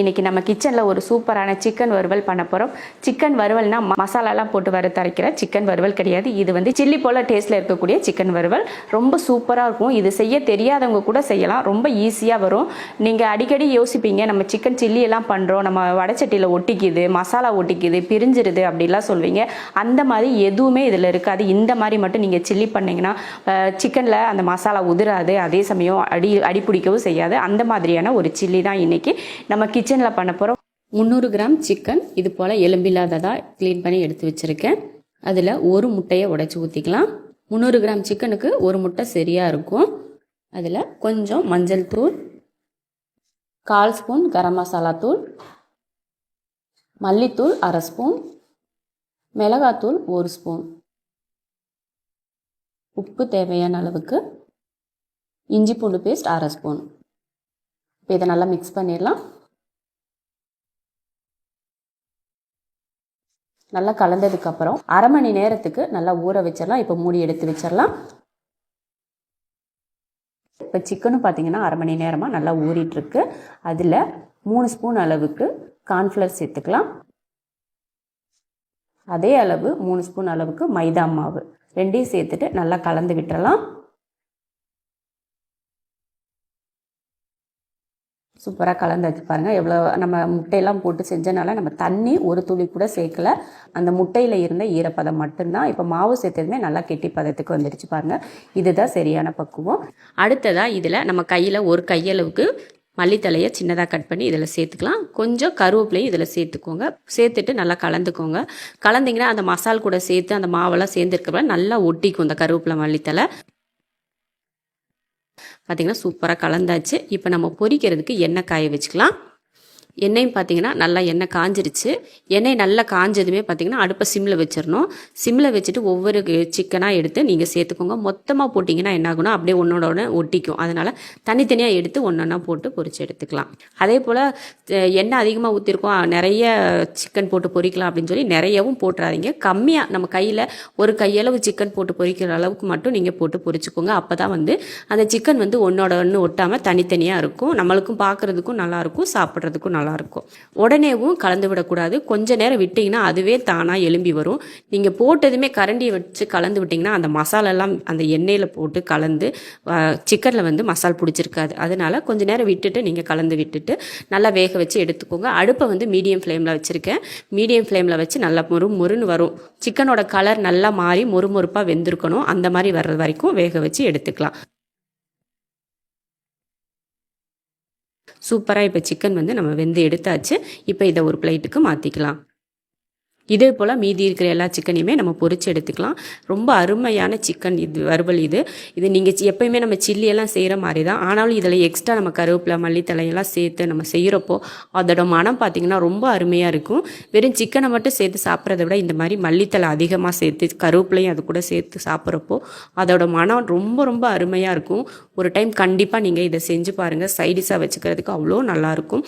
இன்றைக்கி நம்ம கிச்சனில் ஒரு சூப்பரான சிக்கன் வறுவல் பண்ண போகிறோம் சிக்கன் வறுவல்னா மசாலாலாம் போட்டு வறுத்தரைக்கிற சிக்கன் வறுவல் கிடையாது. இது வந்து சில்லி போல் டேஸ்ட்டில் இருக்கக்கூடிய சிக்கன் வறுவல். ரொம்ப சூப்பராக இருக்கும். இது செய்ய தெரியாதவங்க கூட செய்யலாம். ரொம்ப ஈஸியாக வரும். நீங்கள் அடிக்கடி யோசிப்பீங்க நம்ம சிக்கன் சில்லி எல்லாம் பண்ணுறோம் நம்ம வடச்சட்டியில் ஒட்டிக்குது மசாலா ஒட்டிக்குது பிரிஞ்சிருது அப்படிலாம் சொல்வீங்க. அந்த மாதிரி எதுவுமே இதில் இருக்காது. இந்த மாதிரி மட்டும் நீங்கள் சில்லி பண்ணிங்கன்னா சிக்கனில் அந்த மசாலா உதிராது. அதே சமயம் அடி அடி பிடிக்கவும் செய்யாது. அந்த மாதிரியான ஒரு சில்லி தான் இன்றைக்கி நம்ம கிச்சனில் பண்ண போகிறோம் முந்நூறு கிராம் சிக்கன் இது போல் எலும்பில்லாததாக க்ளீன் பண்ணி எடுத்து வச்சுருக்கேன். அதில் ஒரு முட்டையை உடைச்சி ஊற்றிக்கலாம் முந்நூறு கிராம் சிக்கனுக்கு ஒரு முட்டை சரியாக இருக்கும். அதில் கொஞ்சம் மஞ்சள் தூள் கால் ஸ்பூன் கரம் மசாலா தூள் மல்லித்தூள் அரை ஸ்பூன் மிளகாத்தூள் ஒரு ஸ்பூன். உப்பு தேவையான அளவுக்கு இஞ்சி பூண்டு பேஸ்ட் அரை ஸ்பூன். இப்போ இதை நல்லா மிக்ஸ் பண்ணிடலாம். நல்லா கலந்ததுக்கப்புறம் அரை மணி நேரத்துக்கு நல்லா ஊற வச்சிடலாம். இப்போ மூடி எடுத்து வச்சிடலாம். இப்போ சிக்கனும் பார்த்தீங்கன்னா அரை மணி நேரமாக நல்லா ஊறிட்டுருக்கு. அதில் மூணு ஸ்பூன் அளவுக்கு கார்ன்ஃப்ளவர் சேர்த்துக்கலாம். அதே அளவு மூணு ஸ்பூன் அளவுக்கு மைதா மாவு. ரெண்டையும் சேர்த்துட்டு நல்லா கலந்து விட்டுறலாம். சூப்பராக கலந்து வச்சு பாருங்கள் எவ்வளோ நம்ம முட்டையெல்லாம் போட்டு செஞ்சனால நம்ம தண்ணி ஒரு துளி கூட சேர்க்கல. அந்த முட்டையில் இருந்த ஈரப்பதம் மட்டும்தான். இப்போ மாவு சேர்த்ததுமே நல்லா கெட்டி பதத்துக்கு வந்துடுச்சு பாருங்கள் இதுதான் சரியான பக்குவம். அடுத்ததாக இதில் நம்ம கையில் ஒரு கையளவுக்கு மல்லித்தலையை சின்னதாக கட் பண்ணி இதில் சேர்த்துக்கலாம். கொஞ்சம் கருவேப்பிலையும் இதில் சேர்த்துக்கோங்க. சேர்த்துட்டு நல்லா கலந்துக்கோங்க. கலந்தீங்கன்னா அந்த மசால் கூட சேர்த்து அந்த மாவெல்லாம் சேர்ந்துருக்கப்ப நல்லா ஒட்டிக்கும் அந்த கருவேப்பிலை மல்லித்தலை. பார்த்திங்கன்னா சூப்பராக கலந்தாச்சு. இப்போ நம்ம பொரிக்கிறதுக்கு எண்ணெய் காய வச்சுக்கலாம். எண்ணெயும் பார்த்தீங்கன்னா நல்லா எண்ணெய் காஞ்சிருச்சு. எண்ணெய் நல்லா காஞ்சதுமே பார்த்தீங்கன்னா அடுப்பை சிம்மில் வச்சிடணும். சிம்மில் வச்சுட்டு ஒவ்வொரு சிக்கனாக எடுத்து நீங்கள் சேர்த்துக்கோங்க. மொத்தமாக போட்டிங்கன்னா என்ன அப்படியே ஒன்றோட ஒன்று ஒட்டிக்கும். அதனால் தனித்தனியாக எடுத்து ஒன்றா போட்டு பொரிச்சு எடுத்துக்கலாம். அதே போல் எண்ணெய் அதிகமாக ஊற்றிருக்கோம் நிறைய சிக்கன் போட்டு பொரிக்கலாம் அப்படின்னு சொல்லி நிறையவும் போட்டுறாதீங்க. கம்மியாக நம்ம கையில் ஒரு கையளவு சிக்கன் போட்டு பொரிக்கிற அளவுக்கு மட்டும் நீங்கள் போட்டு பொறிச்சுக்கோங்க அப்போ தான் வந்து அந்த சிக்கன் வந்து ஒன்றோட ஒன்று ஒட்டாமல் தனித்தனியாக இருக்கும். நம்மளுக்கும் பார்க்குறதுக்கும் நல்லாயிருக்கும் சாப்பிட்றதுக்கும் நல்லா நல்லாயிருக்கும். உடனேவும் கலந்து விடக்கூடாது. கொஞ்ச நேரம் விட்டிங்கன்னா அதுவே தானாக எலும்பி வரும். நீங்கள் போட்டதுமே கரண்டியை வச்சு கலந்து விட்டிங்கன்னா அந்த மசாலெல்லாம் அந்த எண்ணெயில் போட்டு கலந்து சிக்கனில் வந்து மசால் பிடிச்சிருக்காது. அதனால் கொஞ்ச நேரம் விட்டுட்டு நீங்கள் கலந்து விட்டுட்டு நல்லா வேக வச்சு எடுத்துக்கோங்க. அடுப்பை வந்து மீடியம் ஃப்ளேமில் வச்சுருக்கேன். மீடியம் ஃப்ளேமில் வச்சு நல்லா மொறு மொறுன்னு வரும். சிக்கனோட கலர் நல்லா மாறி மொறுமொறுப்பாக வெந்திருக்கணும். அந்த மாதிரி வர்ற வரைக்கும் வேக வச்சு எடுத்துக்கலாம். சூப்பராக இப்போ சிக்கன் வந்து நம்ம வெந்து எடுத்தாச்சு. இப்போ இதை ஒரு பிளேட்டுக்கு மாற்றிக்கலாம் இதே போல் மீதி இருக்கிற எல்லா சிக்கனையுமே நம்ம பொரிச்சு எடுத்துக்கலாம். ரொம்ப அருமையான சிக்கன் இது வறுவல் இது. இது நீங்கள் எப்பயுமே நம்ம சில்லியெல்லாம் செய்கிற மாதிரி தான் ஆனாலும் இதில் எக்ஸ்ட்ரா நம்ம கருவேப்பிலை மல்லித்தலையெல்லாம் சேர்த்து நம்ம செய்கிறப்போ அதோட மனம் பார்த்திங்கன்னா ரொம்ப அருமையாக இருக்கும். வெறும் சிக்கனை மட்டும் சேர்த்து சாப்பிட்றத விட இந்த மாதிரி மல்லித்தலை அதிகமாக சேர்த்து கருவேப்பிலையும் அது கூட சேர்த்து சாப்பிட்றப்போ அதோட மனம் ரொம்ப ரொம்ப அருமையாக இருக்கும். ஒரு டைம் கண்டிப்பாக நீங்கள் இதை செஞ்சு பாருங்கள் சைடிஷாக வச்சுக்கிறதுக்கு அவ்வளோ நல்லாயிருக்கும்